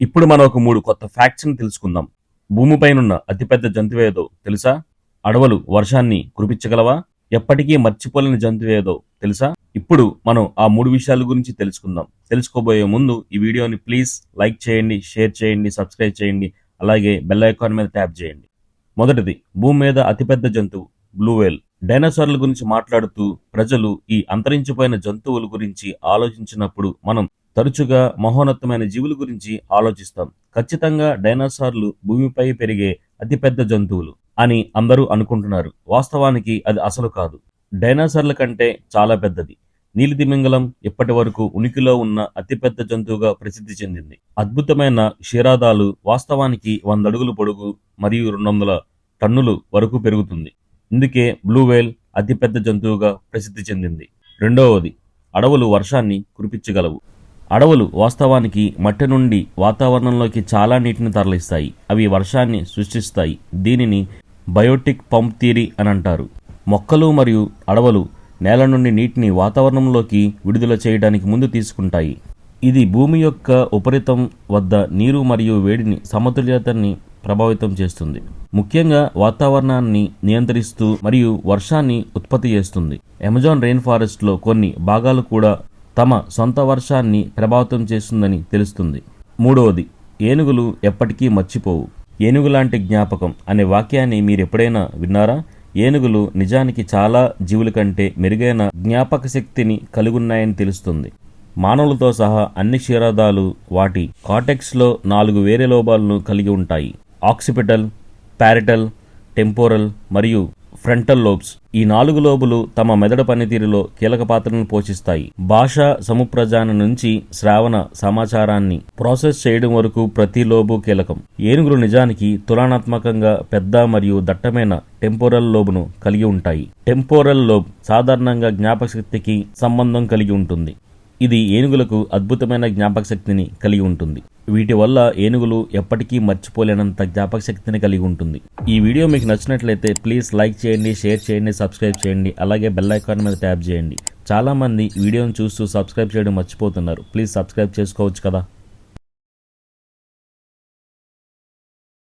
ఇప్పుడు మనం ఒక మూడు కొత్త ఫ్యాక్ట్స్ని తెలుసుకుందాం. భూమిపైనున్న అతిపెద్ద జంతువేదో తెలుసా? అడవులు వర్షాన్ని కురిపించగలవా? ఎప్పటికీ మర్చిపోలేని జంతువేదో తెలుసా? ఇప్పుడు మనం ఆ మూడు విషయాల గురించి తెలుసుకుందాం. తెలుసుకోబోయే ముందు ఈ వీడియోని ప్లీజ్ లైక్ చేయండి షేర్ చేయండి సబ్స్క్రైబ్ చేయండి అలాగే బెల్ ఐకాన్ మీద ట్యాప్ చేయండి. మొదటిది భూమి మీద అతిపెద్ద జంతువు బ్లూవేల్ డైనోసార్ల గురించి మాట్లాడుతూ ప్రజలు ఈ అంతరించిపోయిన జంతువుల గురించి ఆలోచించినప్పుడు మనం తరచుగా మహోన్నతమైన జీవుల గురించి ఆలోచిస్తాం. ఖచ్చితంగా డైనోసార్లు భూమిపై పెరిగే అతిపెద్ద జంతువులు అని అందరూ అనుకుంటున్నారు. వాస్తవానికి అది అసలు కాదు. డైనోసార్ల కంటే చాలా పెద్దది. నీలితిమింగలం ఇప్పటి వరకు ఉనికిలో ఉన్న అతిపెద్ద జంతువుగా ప్రసిద్ధి చెందింది. అద్భుతమైన క్షీరాదాలు వాస్తవానికి వంద అడుగులు పొడుగు మరియు రెండు వందల టన్నులు వరకు పెరుగుతుంది. ఇందుకే బ్లూ వేల్ అతిపెద్ద జంతువుగా ప్రసిద్ధి చెందింది. రెండవది అడవులు వర్షాన్ని కురిపించగలవు. అడవులు వాస్తవానికి మట్టి నుండి వాతావరణంలోకి చాలా నీటిని తరలిస్తాయి. అవి వర్షాన్ని సృష్టిస్తాయి. దీనిని బయోటిక్ పంప్ థియరీ అని అంటారు. మొక్కలు మరియు అడవులు నేల నుండి నీటిని వాతావరణంలోకి విడుదల చేయడానికి ముందు తీసుకుంటాయి. ఇది భూమి యొక్క ఉపరితం వద్ద నీరు మరియు వేడిని సమతుల్యతని ప్రభావితం చేస్తుంది. ముఖ్యంగా వాతావరణాన్ని నియంత్రిస్తూ మరియు వర్షాన్ని ఉత్పత్తి చేస్తుంది. అమెజాన్ రెయిన్ ఫారెస్ట్లో కొన్ని భాగాలు కూడా తమ సొంత వర్షాన్ని ప్రభావితం చేస్తుందని తెలుస్తుంది. మూడవది ఏనుగులు ఎప్పటికీ మర్చిపోవు. ఏనుగు లాంటి జ్ఞాపకం అనే వాక్యాన్ని మీరు ఎప్పుడైనా విన్నారా? ఏనుగులు నిజానికి చాలా జీవుల కంటే మెరుగైన జ్ఞాపక శక్తిని కలిగున్నాయని తెలుస్తుంది. మానవులతో సహా అన్ని క్షీరాదాలు వాటి కాటెక్స్లో నాలుగు వేరే లోబాలను కలిగి ఉంటాయి. ఆక్సిపిటల్ ప్యారిటల్ టెంపోరల్ మరియు ఫ్రంటల్ లోబ్స్ ఈ నాలుగు లోబులు తమ మెదడు పనితీరులో కీలక పాత్రను పోషిస్తాయి. భాష సముప్రజాన నుంచి శ్రావణ సమాచారాన్ని ప్రాసెస్ చేయడం వరకు ప్రతి లోబు కీలకం. ఏనుగులు నిజానికి తులనాత్మకంగా పెద్ద మరియు దట్టమైన టెంపోరల్ లోబును కలిగి ఉంటాయి. టెంపోరల్ లోబ్ సాధారణంగా జ్ఞాపకశక్తికి సంబంధం కలిగి ఉంటుంది. ఇది ఏనుగులకు అద్భుతమైన జ్ఞాపకశక్తిని కలిగి ఉంటుంది. వీటి వల్ల ఏనుగులు ఎప్పటికీ మర్చిపోలేనంత జ్ఞాపక శక్తిని కలిగి ఉంటుంది. ఈ వీడియో మీకు నచ్చినట్లయితే ప్లీజ్ లైక్ చేయండి షేర్ చేయండి సబ్స్క్రైబ్ చేయండి అలాగే బెల్ ఐకాన్ మీద ట్యాప్ చేయండి. చాలామంది వీడియోను చూస్తూ సబ్స్క్రైబ్ చేయడం మర్చిపోతున్నారు. ప్లీజ్ సబ్స్క్రైబ్ చేసుకోవచ్చు కదా.